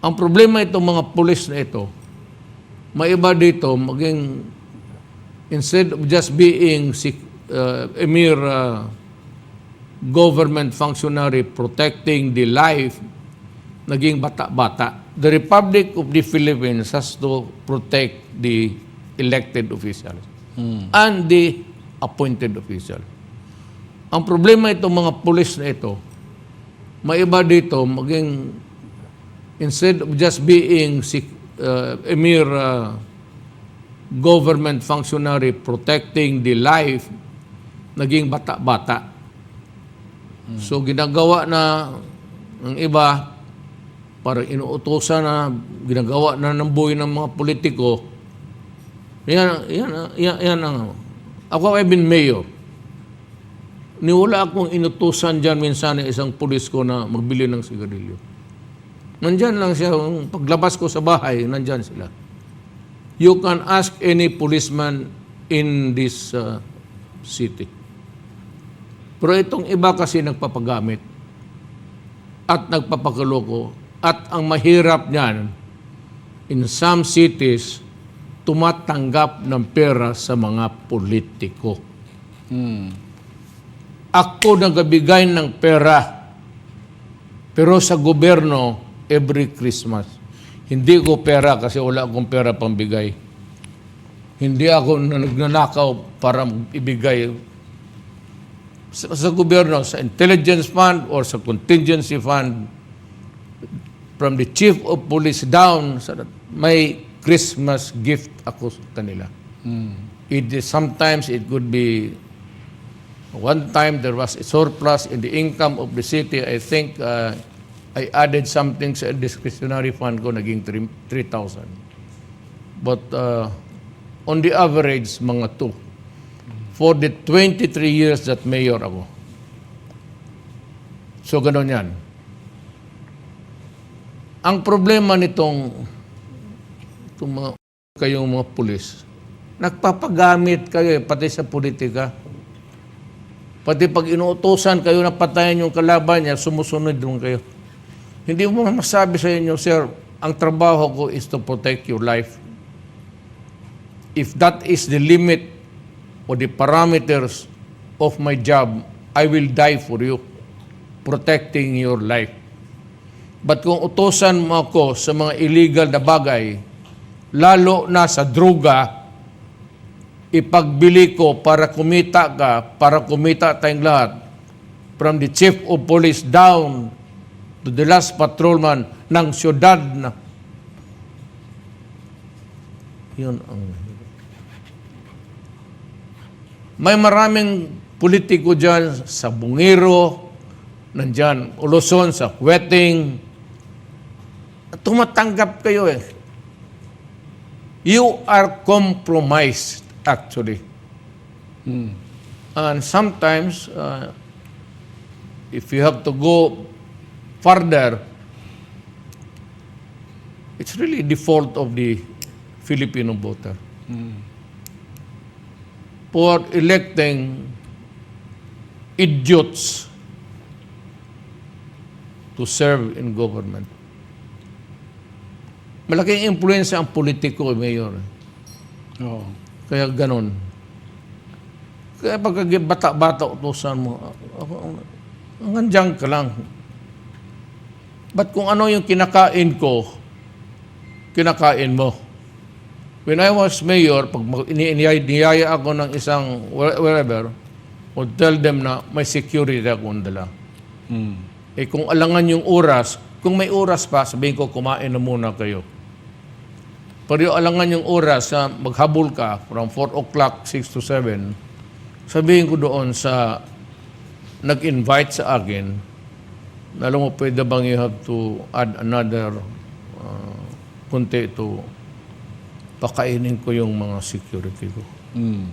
Ang problema itong mga pulis na ito, may iba dito maging instead of just being uh, a mere uh, government functionary protecting the life, naging bata-bata. The Republic of the Philippines has to protect the elected officials and the appointed officials. Ang problema itong mga pulis na ito, may iba dito maging instead of just being uh, a mere uh, government functionary protecting the life, naging bata-bata. So ginagawa na ng iba, para inuutosan na, ginagawa na ng buhay ng mga politiko. Yan, yan, yan, yan ang, ako I've been mayor. Niwala akong inutusan dyan minsan ng isang pulis ko na magbili ng sigarilyo. Nandyan lang siya, paglabas ko sa bahay, nandyan sila. You can ask any policeman in this uh, city. Pero itong iba kasi nagpapagamit at nagpapakaloko at ang mahirap niyan, in some cities, tumatanggap ng pera sa mga politiko. Ako nagabigay ng pera, pero sa gobyerno, every Christmas. Hindi ko pera kasi wala akong pera pambigay. Hindi ako na- nagnanakaw para ibigay sa, sa gobyerno, sa intelligence fund or sa contingency fund, from the chief of police down, sa may Christmas gift ako sa kanila. It is, sometimes it could be One time there was a surplus in the income of the city. I think uh, I added something sa discretionary fund ko, naging 3,000. But uh, on the average, mga 2. For the 23 years that mayor ako. So, ganun yan. Ang problema nitong itong mga, kayong mga pulis, nagpapagamit kayo, eh, pati sa politika. Pati pag inuutosan kayo na patayin yung kalaban niya, sumusunod doon kayo. Hindi mo masabi sa inyo, sir, ang trabaho ko is to protect your life. If that is the limit or the parameters of my job, I will die for you, protecting your life. But kung utosan mo ako sa mga illegal na bagay, lalo na sa droga, ipagbili ko para kumita ka, para kumita tayong lahat, from the chief of police down to the last patrolman ng syudad na. Yun ang... May maraming politiko dyan sa Bungiro, nandyan, Uluson, sa Weting. Tumatanggap kayo eh. You are compromised, actually. And sometimes, uh, if you have to go further, it's really the fault of the Filipino voter. For electing idiots to serve in government. Malaking influensya ang politiko, Mayor. Oo. Kaya ganon. Kaya pag bata-bata utusan mo, hanggang ka lang. Ba't kung ano yung kinakain ko, kinakain mo? When I was mayor, pag niyaya ako ng isang where- wherever, would tell them na may security akong dala. Mm. Eh kung alangan yung oras, kung may oras pa, sabihin ko, kumain na muna kayo. Pero yung alangan yung oras, sa maghabol ka from 4 o'clock, 6 to 7, sabihin ko doon sa nag-invite sa akin, na alam mo, pwede bang you have to add another uh, kunti to pakainin ko yung mga security ko. Mm.